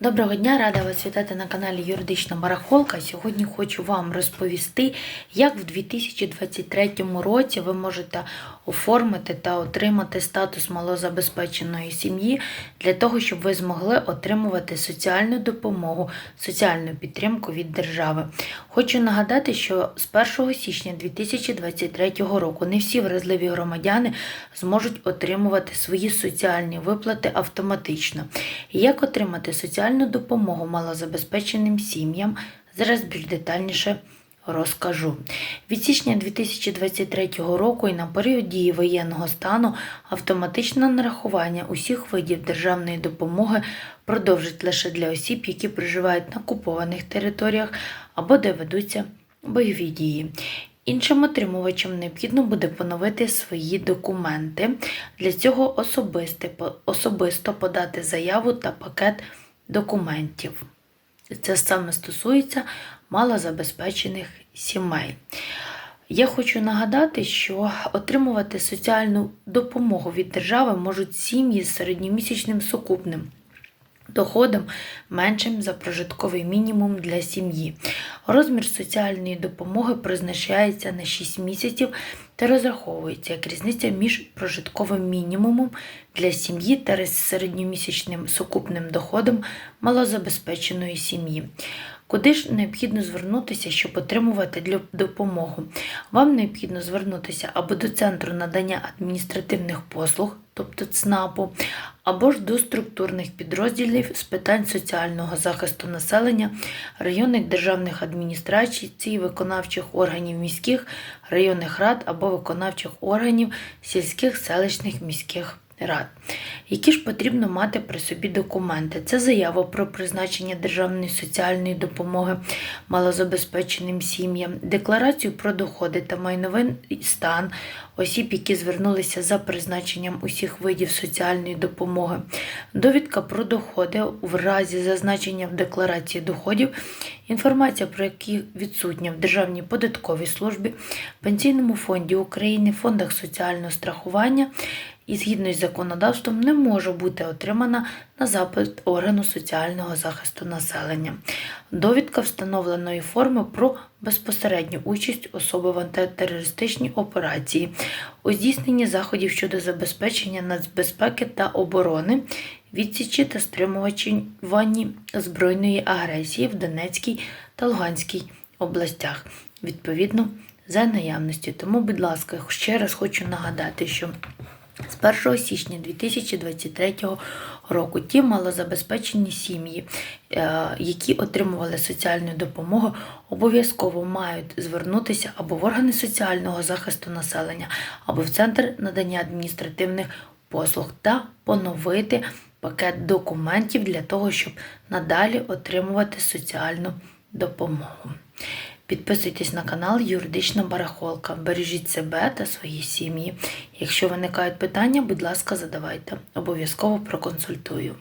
Доброго дня, рада вас вітати на каналі Юридична Барахолка. Сьогодні хочу вам розповісти, як в 2023 році ви можете оформити та отримати статус малозабезпеченої сім'ї для того, щоб ви змогли отримувати соціальну допомогу, соціальну підтримку від держави. Хочу нагадати, що з 1 січня 2023 року не всі вразливі громадяни зможуть отримувати свої соціальні виплати автоматично. Як отримати соціальну допомогу малозабезпеченим сім'ям? Зараз більш детальніше розкажу. Від січня 2023 року і на період дії воєнного стану автоматичне нарахування усіх видів державної допомоги продовжить лише для осіб, які проживають на окупованих територіях або де ведуться бойові дії. Іншим отримувачам необхідно буде поновити свої документи. Для цього особисто подати заяву та пакет документів. Це саме стосується малозабезпечених сімей. Я хочу нагадати, що отримувати соціальну допомогу від держави можуть сім'ї з середньомісячним сукупним доходом меншим за прожитковий мінімум для сім'ї. Розмір соціальної допомоги призначається на 6 місяців та розраховується як різниця між прожитковим мінімумом для сім'ї та середньомісячним сукупним доходом малозабезпеченої сім'ї. Куди ж необхідно звернутися, щоб отримувати допомогу? Вам необхідно звернутися або до Центру надання адміністративних послуг, тобто ЦНАПу, або ж до структурних підрозділів з питань соціального захисту населення, районних державних адміністрацій, виконавчих органів міських, районних рад або виконавчих органів сільських, селищних міських рад. Які ж потрібно мати при собі документи? Це заява про призначення державної соціальної допомоги малозабезпеченим сім'ям, декларацію про доходи та майновий стан осіб, які звернулися за призначенням усіх видів соціальної допомоги, довідка про доходи в разі зазначення в декларації доходів, інформація про які відсутня в Державній податковій службі, Пенсійному фонді України, фондах соціального страхування і згідно із законодавством не може бути отримана на запит органу соціального захисту населення. Довідка встановленої форми про безпосередню участь особи в антитерористичній операції, у здійсненні заходів щодо забезпечення нацбезпеки та оборони, відсічі та стримуванні збройної агресії в Донецькій та Луганській областях, відповідно за наявності. Тому, будь ласка, ще раз хочу нагадати, що з 1 січня 2023 року ті малозабезпечені сім'ї, е, які отримували соціальну допомогу, обов'язково мають звернутися або в органи соціального захисту населення, або в центр надання адміністративних послуг та поновити пакет документів для того, щоб надалі отримувати соціальну допомогу. Підписуйтесь на канал Юридична Барахолка. Бережіть себе та свої сім'ї. Якщо виникають питання, будь ласка, задавайте. Обов'язково проконсультую.